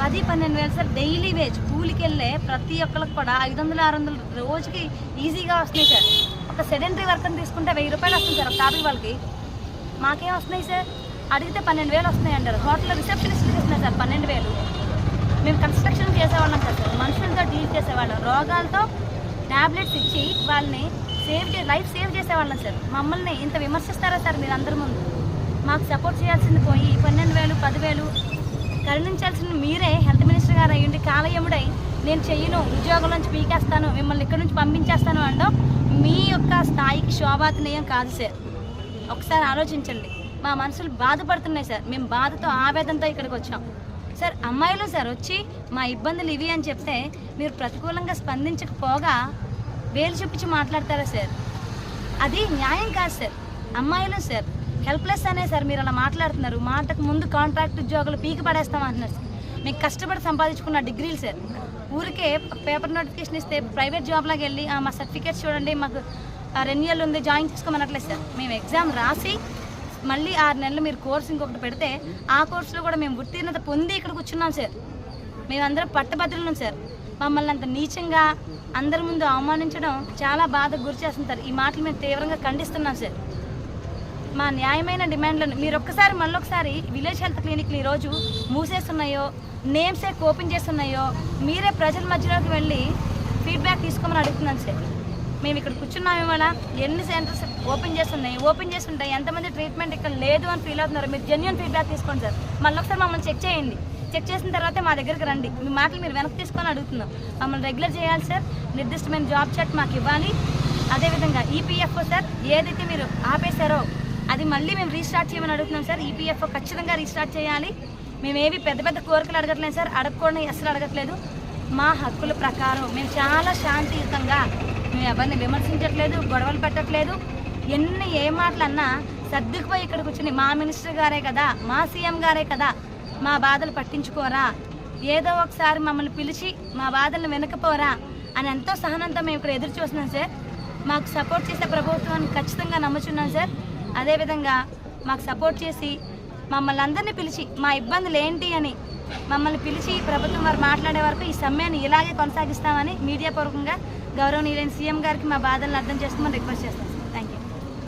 పది పన్నెండు వేలు సార్ డైలీ వేజ్ కూలికి వెళ్ళే ప్రతి ఒక్కరికి కూడా ఐదు వందలు ఆరు వందలు రోజుకి ఈజీగా వస్తున్నాయి సార్. ఒక సెడెంటరీ వర్కర్ తీసుకుంటే వెయ్యి రూపాయలు వస్తుంది సార్ ఒక టాపిక్ వాళ్ళకి. మాకేం వస్తున్నాయి సార్? అడిగితే పన్నెండు వేలు వస్తున్నాయి అంటారు. హోటల్లో రిసెప్షనిస్ట్కి ఇస్తున్నాయి సార్ పన్నెండు వేలు. మేము కన్స్ట్రక్షన్ చేసేవాళ్ళం సార్ మనుషులతో డీల్ చేసేవాళ్ళం. రోగాలతో ట్యాబ్లెట్స్ ఇచ్చి వాళ్ళని సేవ్ చే లైఫ్ సేవ్ చేసేవాళ్ళం సార్. మమ్మల్ని ఇంత విమర్శిస్తారా సార్ మీరు అందరి ముందు? మాకు సపోర్ట్ చేయాల్సింది పోయి పన్నెండు వేలు పదివేలు కరుణించాల్సింది మీరే హెల్త్ మినిస్టర్ గారు అయ్యుండి కాలయముడై నేను చెయ్యను ఉద్యోగం నుంచి పీకేస్తాను మిమ్మల్ని ఇక్కడ నుంచి పంపించేస్తాను అనడం మీ యొక్క స్థాయికి శోభాతనీయం కాదు సార్. ఒకసారి ఆలోచించండి. మా మనసులు బాధపడుతున్నాయి సార్. మేము బాధతో ఆవేదనతో ఇక్కడికి వచ్చాం. సార్ అమ్మాయిలు సార్ వచ్చి మా ఇబ్బందులు ఇవి అని చెప్తే మీరు ప్రతికూలంగా స్పందించకపోగా వేలు చూపించి మాట్లాడతారా సార్? అది న్యాయం కాదు సార్. అమ్మాయిలు సార్ హెల్ప్లెస్ అనే సార్ మీరు అలా మాట్లాడుతున్నారు. మాటకు ముందు కాంట్రాక్ట్ ఉద్యోగులు పీకి పడేస్తాం అంటున్నారు సార్. మీకు కష్టపడి సంపాదించుకున్న డిగ్రీలు సార్. ఊరికే పేపర్ నోటిఫికేషన్ ఇస్తే ప్రైవేట్ జాబ్లోకి వెళ్ళి "ఆ, మా సర్టిఫికేట్స్ చూడండి మాకు రెన్యువల్ ఉంది జాయిన్ చేసుకోమనట్లేదు సార్. మేము ఎగ్జామ్ రాసి మళ్ళీ ఆరు నెలలు మీరు కోర్స్ ఇంకొకటి పెడితే ఆ కోర్సులో కూడా మేము ఉత్తీర్ణత పొంది ఇక్కడ కూర్చున్నాం సార్. మేమందరం పట్టభద్రులం సార్. మమ్మల్ని అంత నీచంగా అందరి ముందు అవమానించడం చాలా బాధ గురి చేస్తుంది సార్. ఈ మాటలు మేము తీవ్రంగా ఖండిస్తున్నాం సార్. మా న్యాయమైన డిమాండ్లను మీరు ఒక్కసారి మళ్ళొకసారి విలేజ్ హెల్త్ క్లినిక్లు ఈరోజు మూసేస్తున్నాయో నేమ్సే ఓపెన్ చేస్తున్నాయో మీరే ప్రజల మధ్యలోకి వెళ్ళి ఫీడ్బ్యాక్ తీసుకోమని అడుగుతున్నాను సార్. మేము ఇక్కడ కూర్చున్నాం ఇవాళ. ఎన్ని సెంటర్స్ ఓపెన్ చేస్తున్నాయి? ఓపెన్ చేస్తుంటాయి. ఎంతమంది ట్రీట్మెంట్ ఇక్కడ లేదు అని ఫీల్ అవుతున్నారు మీరు జెన్యున్ ఫీడ్బ్యాక్ తీసుకోండి సార్. మళ్ళీ ఒకసారి మమ్మల్ని చెక్ చేయండి. చెక్ చేసిన తర్వాత మా దగ్గరికి రండి. మీ మాటలు మీరు వెనక్కి తీసుకొని అడుగుతున్నాం. మమ్మల్ని రెగ్యులర్ చేయాలి సార్. నిర్దిష్టమైన జాబ్ చాట్ మాకు ఇవ్వాలి. అదేవిధంగా ఈపీఎఫ్ఓ సార్ ఏదైతే మీరు ఆపేశారో అది మళ్ళీ మేము రీస్టార్ట్ చేయమని అడుగుతున్నాం సార్. ఈపీఎఫ్ఓ ఖచ్చితంగా రీస్టార్ట్ చేయాలి. మేము ఏవి పెద్ద పెద్ద కోరికలు అడగట్లేదు సార్. అడగకూడని అసలు అడగట్లేదు. మా హక్కుల ప్రకారం మేము చాలా శాంతియుతంగా మేము ఎవరిని విమర్శించట్లేదు గొడవలు పెట్టట్లేదు. ఎన్ని ఏ మాటలన్నా సర్దుకుపోయి ఇక్కడ కూర్చుని మా మినిస్టర్ గారే కదా మా సీఎం గారే కదా మా బాధలు పట్టించుకోరా? ఏదో ఒకసారి మమ్మల్ని పిలిచి మా బాధలను వెనకపోరా? అని ఎంతో సహనంతో మేము ఇక్కడ ఎదురు చూస్తున్నాం సార్. మాకు సపోర్ట్ చేసే ప్రభుత్వాన్ని ఖచ్చితంగా నమ్ముచున్నాం సార్. అదేవిధంగా మాకు సపోర్ట్ చేసి మమ్మల్ని అందరినీ పిలిచి మా ఇబ్బందులు ఏంటి అని మమ్మల్ని పిలిచి ప్రభుత్వం వారు మాట్లాడే వరకు ఈ సమ్మెను ఇలాగే కొనసాగిస్తామని మీడియా పూర్వకంగా గౌరవనీయులైన సీఎం గారికి మా బాధలను అర్థం చేసుకోమని రిక్వెస్ట్ చేస్తాం.